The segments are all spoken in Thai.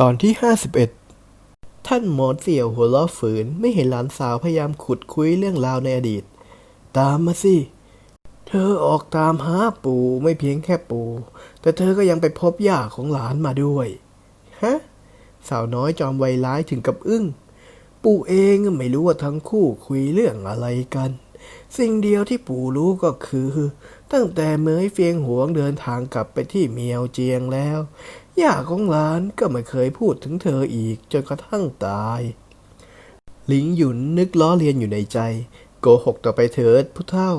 ตอนที่ 51 ท่านหมอเสี่ยวหัวเราะฝืน ไม่เห็นหลานสาวพยายามขุดคุยเรื่องราวในอดีต ตามมาสิ เธอออกตามหาปู่ไม่เพียงแค่ปู่ แต่เธอก็ยังไปพบย่าของหลานมาด้วย ฮะ สาวน้อยจอมวัยร้ายถึงกับอึ้ง ปู่เองไม่รู้ว่าทั้งคู่คุยเรื่องอะไรกัน สิ่งเดียวที่ปู่รู้ก็คือ ตั้งแต่เมยเฟียงหวงเดินทางกลับไปที่เมียวเจียงแล้ว ย่าของหลานก็ไม่เคยพูดถึงเธออีกจนกระทั่งตายหลิงหยุนนึกล้อเลียนอยู่ในใจ โกหกต่อไปเถิดผู้เฒ่า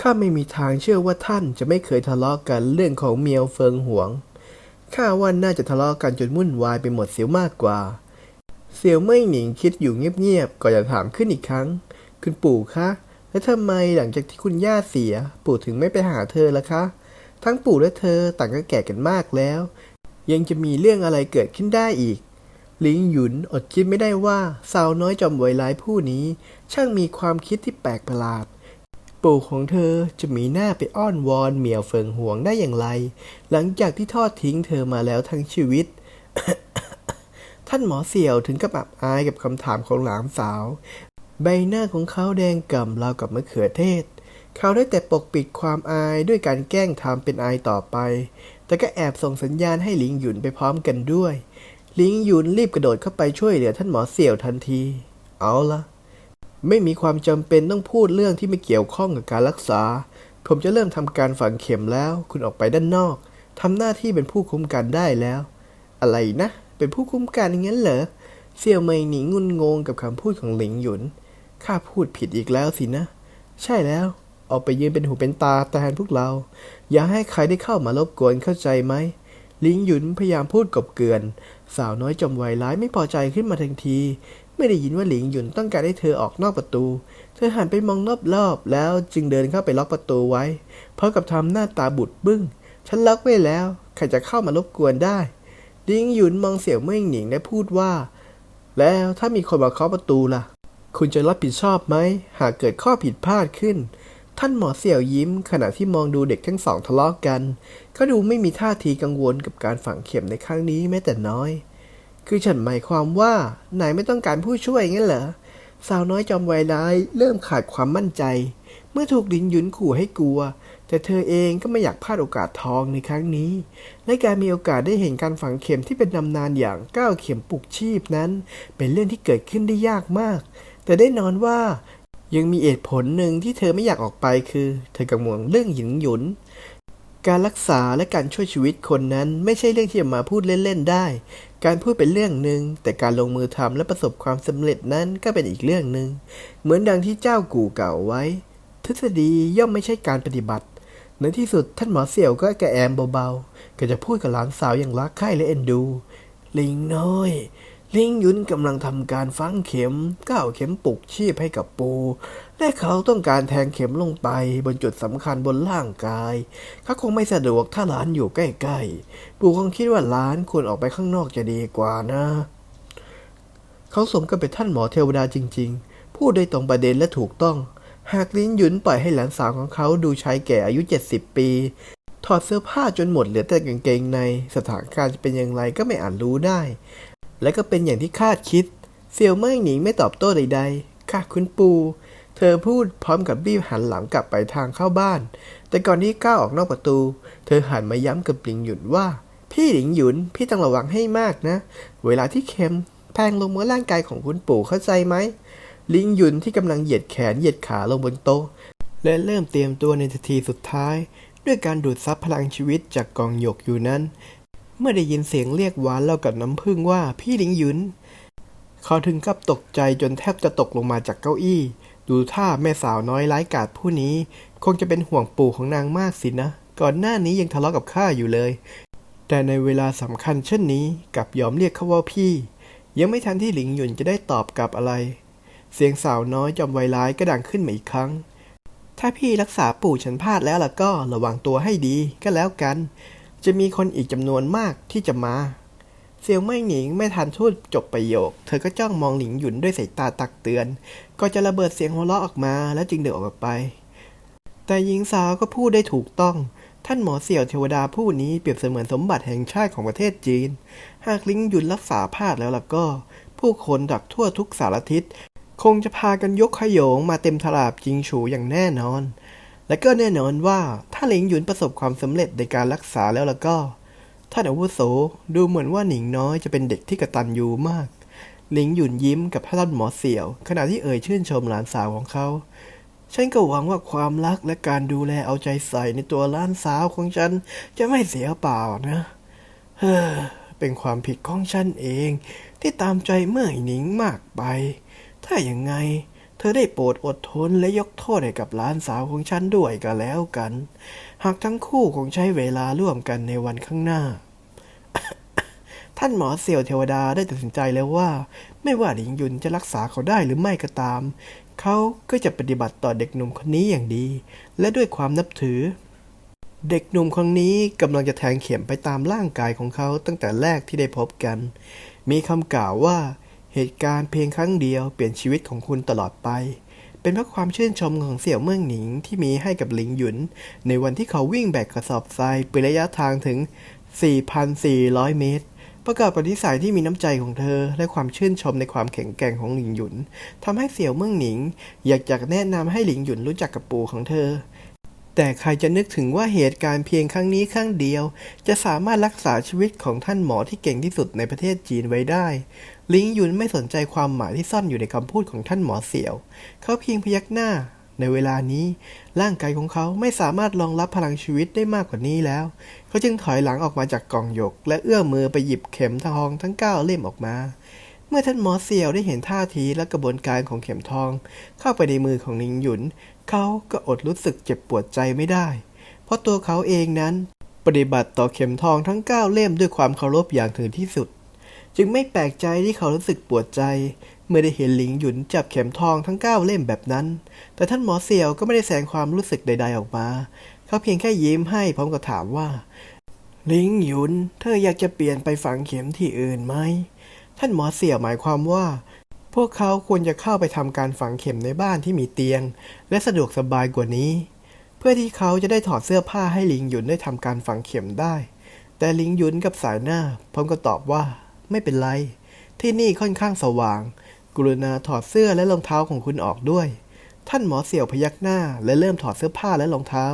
ข้าไม่มีทางเชื่อว่าท่านจะไม่เคยทะเลาะกันเรื่องของเมียวเฟิงหวงข้าว่าน่าจะทะเลาะกันจนวุ่นวายไปหมดเสียวมากกว่า เสียวเม่หนิงคิดอยู่เงียบๆก่อนจะถามขึ้นอีกครั้ง คุณปู่คะแล้วทำไมหลังจากที่คุณย่าเสีย ปู่ถึงไม่ไปหาเธอล่ะคะ ทั้งปู่และเธอต่างก็แก่กันมากแล้ว ยังจะมีเรื่องอะไรเกิดขึ้นได้อีก ลิงหยุนอดคิดไม่ได้ว่าสาวน้อยจอมไวร้ายผู้นี้ ช่างมีความคิดที่แปลกประหลาด ปู่ของเธอจะมีหน้าไปอ้อนวอนเหมียวเฟิงห่วงได้อย่างไร หลังจากที่ทอดทิ้งเธอมาแล้วทั้งชีวิต ท่านหมอเสี่ยวถึงกับอับอายกับคำถามของหลานสาว ใบหน้าของเขาแดงก่ำราวกับมะเขือเทศเขาได้แต่ปกปิดความอายด้วยการแกล้งทำเป็นอายต่อไป แต่ก็แอบส่งสัญญาณให้หลิงหยุนไปพร้อมกันด้วย หลิงหยุนรีบกระโดดเข้าไปช่วยเหลือท่านหมอเสี่ยวทันที เอาละไม่มีความจำเป็นต้องพูดเรื่องที่ไม่เกี่ยวข้องกับการรักษา ผมจะเริ่มทำการฝังเข็มแล้ว คุณออกไปด้านนอกทำหน้าที่เป็นผู้คุ้มกันได้แล้ว อะไรนะ เป็นผู้คุ้มกันอย่างนั้นเหรอ เสี่ยวเมยหนิงงุนงงกับคำพูดของหลิงหยุน ข้าพูดผิดอีกแล้วสินะ ใช่แล้ว ออกไปยืนเป็นหูเป็นตาแทนพวกเรา อย่าให้ใครได้เข้ามารบกวนเข้าใจไหม ลิงหยุนพยายามพูดกบเกือน สาวน้อยจอมวัยร้ายไม่พอใจขึ้นมาทันที ไม่ได้ยินว่าหลิงหยุนต้องการให้เธอออกนอกประตู เธอหันไปมองรอบๆแล้วจึงเดินเข้าไปล็อกประตูไว้พร้อมกับทำหน้าตาบุดบึ้ง ฉันล็อกไว้แล้ว ใครจะเข้ามารบกวนได้ ลิงหยุนมองเสี่ยวเม่ยหนิงและพูดว่า แล้วถ้ามีคนมาเคาะประตูล่ะ คุณจะรับผิดชอบไหม หากเกิดข้อผิดพลาดขึ้น ท่านหมอเสี่ยวยิ้ม ขณะที่มองดูเด็กทั้งสองทะเลาะกัน ก็ดูไม่มีท่าทีกังวลกับการฝังเข็มในครั้งนี้แม้แต่น้อย คือฉันหมายความว่านายไม่ต้องการผู้ช่วยงั้นเหรอสาวน้อยจอมไวัยร้ายเริ่มขาดความมั่นใจ เมื่อถูกลินยุนขู่ให้กลัว แต่เธอเองก็ไม่อยากพลาดโอกาสทองในครั้งนี้ และการมีโอกาสได้เห็นการฝังเข็มที่เป็นตำนานอย่างก้าวเข็มปลุกชีพนั้น เป็นเรื่องที่เกิดขึ้นได้ยากมาก แต่ได้นอนว่า ยังมีเหตุผลหนึ่งที่เธอไม่อยากออกไปคือ เธอกังวลเรื่องหยินหยุน การรักษาและการช่วยชีวิตคนนั้นไม่ใช่เรื่องที่จะมาพูดเล่นๆได้ การพูดเป็นเรื่องหนึ่งแต่การลงมือทำและประสบความสำเร็จนั้นก็เป็นอีกเรื่องหนึ่งเหมือนดังที่เจ้ากู่กล่าวไว้ ทฤษฎีย่อมไม่ใช่การปฏิบัติ ในที่สุดท่านหมอเสี่ยวก็กระแอมเบาๆก็จะพูดกับหลานสาวอย่างรักใคร่และเอ็นดู ลิงน้อย ลิงยุนกำลังทำการฝังเข็มก้าวเข็มปลุกชีพให้กับปู และเขาต้องการแทงเข็มลงไปบนจุดสำคัญบนร่างกาย เขาคงไม่สะดวกถ้าหลานอยู่ใกล้ๆ ปูคงคิดว่าหลานควรออกไปข้างนอกจะดีกว่านะ เขาสมกับเป็นท่านหมอเทวดาจริงๆ พูดได้ตรงประเด็นและถูกต้อง หากลิ้นหยุนปล่อยให้หลานสาวของเขาดูชายแก่อายุ 70 ปีถอดเสื้อผ้าจนหมดเหลือแต่กางเกงใน สถานการณ์จะเป็นอย่างไรก็ไม่อาจรู้ได้ และก็เป็นอย่างที่คาดคิด เซียวเม่ยหนิงไม่ตอบโต้ใดๆ ค่ะคุณปู เธอพูดพร้อมกับรีบหันหลังกลับไปทางเข้าบ้าน แต่ก่อนที่ก้าวออกนอกประตู เธอหันมาย้ำกับหลิงหยุนว่า พี่หลิงหยุน พี่ต้องระวังให้มากนะ เวลาที่เข็มแทงลงบนร่างกายของคุณปู่เข้าใจไหม ลิงหยุนที่กำลังเหยียดแขนเหยียดขาลงบนโต๊ะ และเริ่มเตรียมตัวในนทีสุดท้าย ด้วยการดูดซับพลังชีวิตจากกองหยกอยู่นั้น เมื่อได้ยินเสียงเรียกหวานเล่ากับน้ำพึ่งว่าพี่หลิงหยุน เขาถึงกับตกใจจนแทบจะตกลงมาจากเก้าอี้ ดูท่าแม่สาวน้อยร้ายกาจผู้นี้ คงจะเป็นห่วงปู่ของนางมากสินะ ก่อนหน้านี้ยังทะเลาะกับข้าอยู่เลย แต่ในเวลาสำคัญเช่นนี้กลับยอมเรียกเขาว่าพี่ ยังไม่ทันที่หลิงหยุนจะได้ตอบกลับอะไร เสียงสาวน้อยจอมไวร้ายก็ดังขึ้นมาอีกครั้ง ถ้าพี่รักษาปู่ฉันพลาดแล้วล่ะก็ระวังตัวให้ดีก็แล้วกัน จะมีคนอีกจำนวนมากที่จะมา เซียวไม่หนิงไม่ทันพูดจบประโยค เธอก็จ้องมองหลิงหยุนด้วยสายตาตักเตือน ก็จะระเบิดเสียงหัวเราะออกมาแล้วจึงเดินออกไป แต่หญิงสาวก็พูดได้ถูกต้อง ท่านหมอเสี่ยวเทวดาผู้นี้เปรียบเสมือนสมบัติแห่งชาติของประเทศจีน หากลิงหยุนรักษาพลาดแล้วล่ะก็ ผู้คนดักทั่วทุกสารทิศคงจะพากันยกขโยงมาเต็มทลาบจิงฉูอย่างแน่นอน และก็แน่นอนว่าถ้าหลิงหยุนประสบความสำเร็จในการรักษาแล้วล่ะก็ท่านอาวุโสดูเหมือนว่าหนิงน้อยจะเป็นเด็กที่กระตันยูมาก หลิงหยุนยิ้มกับท่านหมอเสี่ยว ขณะที่เอ่ยชื่นชมหลานสาวของเขาฉันก็หวังว่าความรักและการดูแลเอาใจใส่ในตัวล้านสาวของฉันจะไม่เสียเปล่านะ เฮ้อ เป็นความผิดของฉันเอง ที่ตามใจเมื่อหนิงมากไป ถ้าอย่างไง เธอได้โปรดอดทนและยกโทษให้กับหลานสาวของฉันด้วยก็แล้วกัน หากทั้งคู่คงใช้เวลาร่วมกันในวันข้างหน้า ท่านหมอเสี่ยวเทวดาได้ตัดสินใจแล้วว่า ไม่ว่าหลิงยุนจะรักษาเขาได้หรือไม่ก็ตาม เขาก็จะปฏิบัติต่อเด็กหนุ่มคนนี้อย่างดี และด้วยความนับถือ เด็กหนุ่มคนนี้กำลังจะแทงเข็มไปตามร่างกายของเขาตั้งแต่แรกที่ได้พบกัน มีคำกล่าวว่า เหตุการณ์เพียงครั้งเดียวเปลี่ยนชีวิตของคุณตลอดไป เป็นเพราะความชื่นชมของเสี่ยวเมืองหนิงที่มีให้กับหลิงหยุน ในวันที่เขาวิ่งแบกกระสอบทรายเป็นระยะทางถึง 4,400 เมตร ประกอบกับนิสัยที่มีน้ำใจของเธอ และความชื่นชมในความแข็งแกร่งของหลิงหยุนทำให้เสี่ยวเมืองหนิง อยากจะแนะนำให้หลิงหยุนรู้จักกับปู่ของเธอ แต่ใครจะนึกถึงว่าเหตุการณ์เพียงครั้งนี้ครั้งเดียว จะสามารถรักษาชีวิตของท่านหมอที่เก่งที่สุดในประเทศจีนไว้ได้ ลิงหยุนไม่สนใจความหมายที่ซ่อนอยู่ในคำพูดของท่านหมอเสี่ยว เขาเพียงพยักหน้า ในเวลานี้ ร่างกายของเขาไม่สามารถรองรับพลังชีวิตได้มากกว่านี้แล้ว เขาจึงถอยหลังออกมาจากกล่องหยก และเอื้อมมือไปหยิบเข็มทองทั้งเก้าเล่มออกมาเมื่อท่านหมอเสี่ยวได้เห็นท่าทีและกระบวนการของเข็มทอง เข้าไปในมือของลิงหยุน เขาก็อดรู้สึกเจ็บปวดใจไม่ได้ เพราะตัวเขาเองนั้นปฏิบัติต่อเข็มทองทั้งเก้าเล่มด้วยความเคารพอย่างถึงที่สุด จึงไม่แปลกใจที่เขารู้สึกปวดใจ เมื่อได้เห็นหลิงหยุนจับเข็มทองทั้งเก้าเล่มแบบนั้น แต่ท่านหมอเสี่ยวก็ไม่ได้แสดงความรู้สึกใด ๆออกมา เขาเพียงแค่ยิ้มให้พร้อมกับถามว่าหลิงหยุน เธออยากจะเปลี่ยนไปฝังเข็มที่อื่นไหม ท่านหมอเสี่ยวหมายความว่า พวกเขาควรจะเข้าไปทำการฝังเข็มในบ้านที่มีเตียง และสะดวกสบายกว่านี้ เพื่อที่เขาจะได้ถอดเสื้อผ้าให้ลิงหยุนได้ทำการฝังเข็มได้ แต่ลิงหยุนกับสายหน้าพร้อมก็ตอบว่า ไม่เป็นไร ที่นี่ค่อนข้างสว่าง กรุณาถอดเสื้อและรองเท้าของคุณออกด้วย ท่านหมอเสี่ยวพยักหน้า และเริ่มถอดเสื้อผ้าและรองเท้า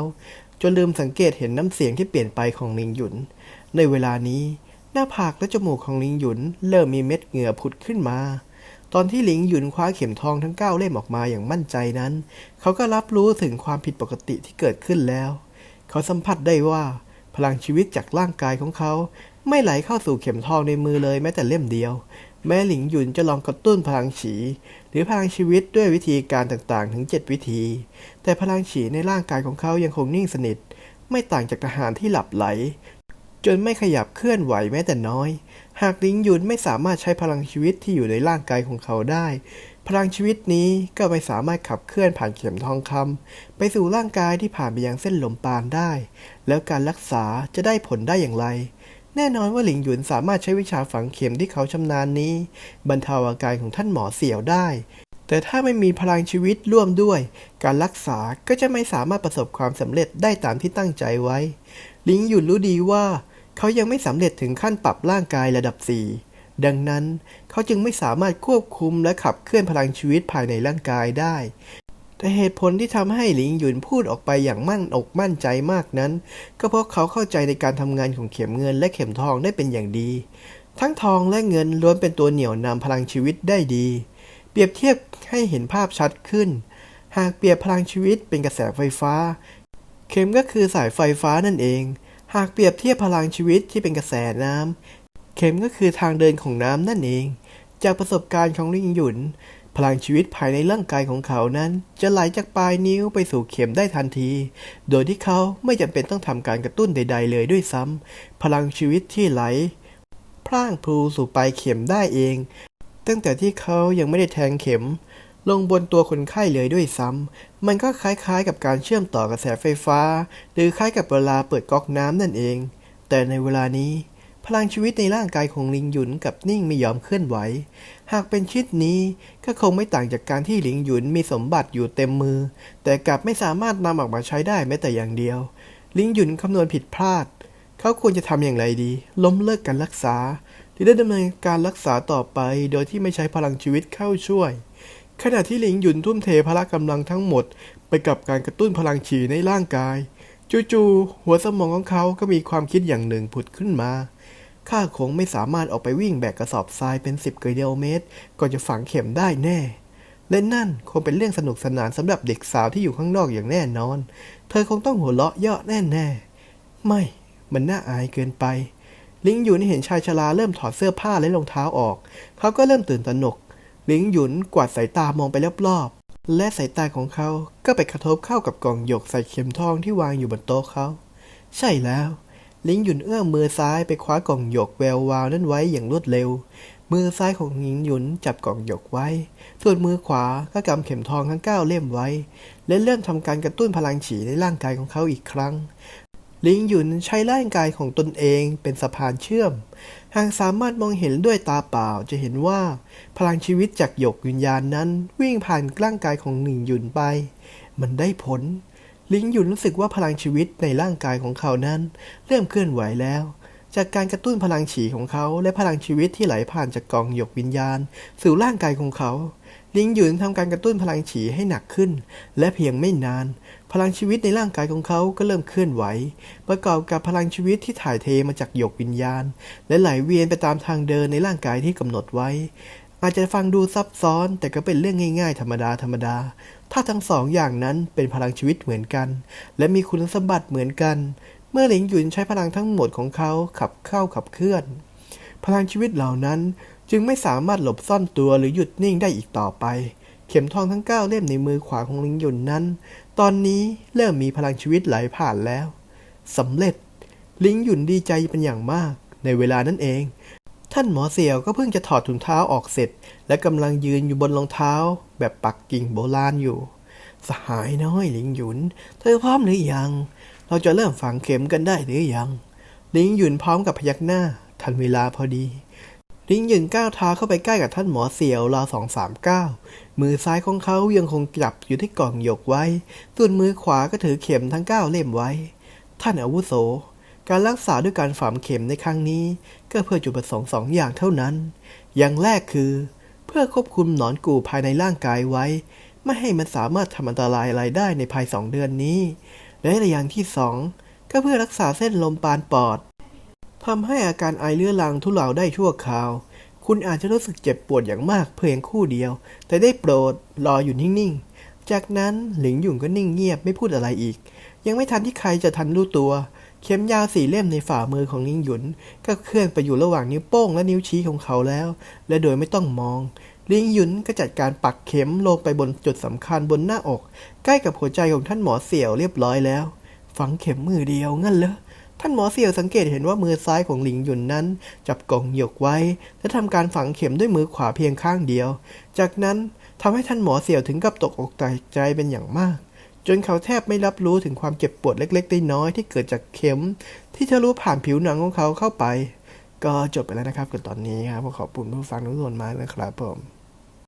จนลืมสังเกตเห็นน้ำเสียงที่เปลี่ยนไปของลิงหยุน ในเวลานี้ หน้าผากและจมูกของลิงหยุน เริ่มมีเม็ดเหงื่อผุดขึ้นมา ตอนที่หลิงหยุนคว้าเข็มทองทั้งเก้าเล่มออกมาอย่างมั่นใจนั้น เขาก็รับรู้ถึงความผิดปกติที่เกิดขึ้นแล้ว เขาสัมผัสได้ว่าพลังชีวิตจากร่างกายของเขา ไม่ไหลเข้าสู่เข็มทองในมือเลยแม้แต่เล่มเดียว แม้หลิงหยุนจะลองกระตุ้นพลังฉี หรือพลังชีวิตด้วยวิธีการต่างๆ ถึง 7 วิธี แต่พลังฉีในร่างกายของเขายังคงนิ่งสนิท ไม่ต่างจากทหารที่หลับไหล จนไม่ขยับเคลื่อนไหวแม้แต่น้อย หากลิงหยุนไม่สามารถใช้พลังชีวิตที่อยู่ในร่างกายของเขาได้ พลังชีวิตนี้ก็ไม่สามารถขับเคลื่อนผ่านเข็มทองคำไปสู่ร่างกายที่ผ่านไปยังเส้นลมปานได้ แล้วการรักษาจะได้ผลได้อย่างไร แน่นอนว่าหลิงหยุนสามารถใช้วิชาฝังเข็มที่เขาชำนาญนี้ บรรเทาอาการของท่านหมอเสี่ยวได้แต่ถ้าไม่มีพลังชีวิตร่วมด้วย การรักษาก็จะไม่สามารถประสบความสำเร็จได้ตามที่ตั้งใจไว้หลิงหยุนรู้ดีว่า เขายังไม่สำเร็จถึงขั้นปรับร่างกายระดับ 4 ดังนั้นเขาจึงไม่สามารถควบคุมและขับเคลื่อนพลังชีวิตภายในร่างกายได้ แต่เหตุผลที่ทำให้หลิงหยุนพูดออกไปอย่างมั่นอกมั่นใจมากนั้น ก็เพราะเขาเข้าใจในการทำงานของเข็มเงินและเข็มทองได้เป็นอย่างดี ทั้งทองและเงินล้วนเป็นตัวเหนี่ยวนำพลังชีวิตได้ดี เปรียบเทียบให้เห็นภาพชัดขึ้น หากเปรียบพลังชีวิตเป็นกระแสไฟฟ้า เข็มก็คือสายไฟฟ้านั่นเอง หากเปรียบเทียบพลังชีวิตที่เป็นกระแสน้ำ เข็มก็คือทางเดินของน้ำนั่นเอง จากประสบการณ์ของลิงหยุน พลังชีวิตภายในร่างกายของเขานั้น จะไหลจากปลายนิ้วไปสู่เข็มได้ทันที โดยที่เขาไม่จำเป็นต้องทำการกระตุ้นใด ๆ เลยด้วยซ้ำพลังชีวิตที่ไหลพล่างพลูสู่ปลายเข็มได้เอง ตั้งแต่ที่เขายังไม่ได้แทงเข็ม ลงบนตัวคนไข้เลยด้วยซ้ำ มันก็คล้ายๆกับการเชื่อมต่อกระแสไฟฟ้า หรือคล้ายกับเวลาเปิดก๊อกน้ำนั่นเอง แต่ในเวลานี้ พลังชีวิตในร่างกายของลิงหยุนกับนิ่งไม่ยอมเคลื่อนไหว หากเป็นชิดนี้ก็คงไม่ต่างจากการที่ลิงหยุนมีสมบัติอยู่เต็มมือ แต่กลับไม่สามารถนำออกมาใช้ได้แม้แต่อย่างเดียว ลิงหยุนคำนวณผิดพลาด เขาควรจะทำอย่างไรดี ล้มเลิกการรักษา หรือได้ดำเนินการรักษาต่อไป โดยที่ไม่ใช้พลังชีวิตเข้าช่วย ขณะที่หลิงหยุนทุ่มเทพละกำลังทั้งหมด ไปกับการกระตุ้นพลังฉีในร่างกาย จู่ๆหัวสมองของเขาก็มีความคิดอย่างหนึ่งผุดขึ้นมาข้าคงไม่สามารถออกไปวิ่งแบกกระสอบทรายเป็น 10กิโลเมตรก่อนจะฝังเข็มได้แน่ และนั่นคงเป็นเรื่องสนุกสนานสำหรับเด็กสาวที่อยู่ข้างนอกอย่างแน่นอน เธอคงต้องหัวเราะเยาะแน่ๆไม่ มันน่าอายเกินไป ลิงหยุนเห็นชายชราเริ่มถอดเสื้อผ้าและรองเท้าออก เขาก็เริ่มตื่นตระหนก ลิงหยุนกวาดสายตามองไปรอบๆ และสายตาของเขาก็ไปกระทบเข้ากับกล่องหยกใส่เข็มทองที่วางอยู่บนโต๊ะเขา ใช่แล้ว ลิงหยุนเอื้อมมือซ้ายไปคว้ากล่องหยกแวววาวนั้นไว้อย่างรวดเร็ว มือซ้ายของลิงหยุนจับกล่องหยกไว้ ส่วนมือขวาก็กำเข็มทองทั้งเก้าเล่มไว้ และเริ่มทำการกระตุ้นพลังฉีในร่างกายของเขาอีกครั้งลิงหยุนใช้ร่างกายของตนเองเป็นสะพานเชื่อม หากสามารถมองเห็นด้วยตาเปล่าจะเห็นว่า พลังชีวิตจากหยกวิญญาณนั้น วิ่งผ่านร่างกายของหนิงหยุนไป มันได้ผล ลิงหยุนรู้สึกว่าพลังชีวิตในร่างกายของเขานั้น เริ่มเคลื่อนไหวแล้ว จากการกระตุ้นพลังฉีของเขาและพลังชีวิตที่ไหลผ่านจากกองหยกวิญญาณ สู่ร่างกายของเขา ลิงหยุนทำการกระตุ้นพลังฉีให้หนักขึ้น และเพียงไม่นาน พลังชีวิตในร่างกายของเขาก็เริ่มเคลื่อนไหว ประกอบกับพลังชีวิตที่ถ่ายเทมาจากหยกวิญญาณ และไหลเวียนไปตามทางเดินในร่างกายที่กำหนดไว้ อาจจะฟังดูซับซ้อนแต่ก็เป็นเรื่องง่ายๆ ธรรมดาธรรมดา ถ้าทั้งสองอย่างนั้นเป็นพลังชีวิตเหมือนกัน และมีคุณสมบัติเหมือนกัน เมื่อหลิงหยุนใช้พลังทั้งหมดของเขาขับเข้าขับเคลื่อน พลังชีวิตเหล่านั้นจึงไม่สามารถหลบซ่อนตัวหรือหยุดนิ่งได้อีกต่อไป เข็มทองทั้งเก้าเล่มในมือขวาของลิงหยุนนั้น ตอนนี้เริ่มมีพลังชีวิตไหลผ่านแล้วสำเร็จ ลิงหยุนดีใจเป็นอย่างมาก ในเวลานั้นเอง ท่านหมอเสี่ยวก็เพิ่งจะถอดถุงเท้าออกเสร็จ และกำลังยืนอยู่บนรองเท้า แบบปักกิ่งโบราณอยู่ สหายน้อยลิงหยุน เธอพร้อมหรือยัง เราจะเริ่มฝังเข็มกันได้หรือยัง ลิงหยุนพร้อมกับพยักหน้า ทันเวลาพอดี ลิงหยุนก้าวเท้าเข้าไปใกล้กับท่านหมอเสี่ยวราวสองสามก้าวมือซ้ายของเขายังคงจับอยู่ที่กล่องหยกไว้ ส่วนมือขวาก็ถือเข็มทั้งเก้าเล่มไว้ ท่านอาวุโส การรักษาด้วยการฝังเข็มในครั้งนี้ ก็เพื่อจุดประสงค์สองอย่างเท่านั้น อย่างแรกคือ เพื่อควบคุมหนอนกูภายในร่างกายไว้ ไม่ให้มันสามารถทำอันตรายอะไรได้ในภายสองเดือนนี้ และอย่างที่สองก็เพื่อรักษาเส้นลมปานปอด ทำให้อาการไอเรื้อรังทุเลาได้ชั่วคราว คุณอาจจะรู้สึกเจ็บปวดอย่างมากเพียงคู่เดียว แต่ได้โปรดรออยู่นิ่งๆ จากนั้นหลิงหยุ่งก็นิ่งเงียบไม่พูดอะไรอีก ยังไม่ทันที่ใครจะทันรู้ตัว เข็มยาวสี่เล่มในฝ่ามือของหลิงหยุน ก็เคลื่อนไปอยู่ระหว่างนิ้วโป้งและนิ้วชี้ของเขาแล้ว และโดยไม่ต้องมองลิงหยุนก็จัดการปักเข็มลงไปบนจุดสำคัญบนหน้าอก ใกล้กับหัวใจของท่านหมอเสี่ยวเรียบร้อยแล้ว ฝังเข็มมือเดียวงั้นเหรอ ท่านหมอเสี่ยวสังเกตเห็นว่ามือซ้ายของหลิงหยุนนั้น จับกล่องหยกไว้ และทำการฝังเข็มด้วยมือขวาเพียงข้างเดียว จากนั้นทำให้ท่านหมอเสี่ยวถึงกับตกอกตกใจเป็นอย่างมาก จนเขาแทบไม่รับรู้ถึงความเจ็บปวดเล็กๆน้อยๆที่เกิดจากเข็ม ที่ทะลุผ่านผิวหนังของเขาเข้าไป ก็จบไปแล้วนะครับกับตอนนี้ครับขอบคุณผู้ฟังทุกคนมากนะครับผม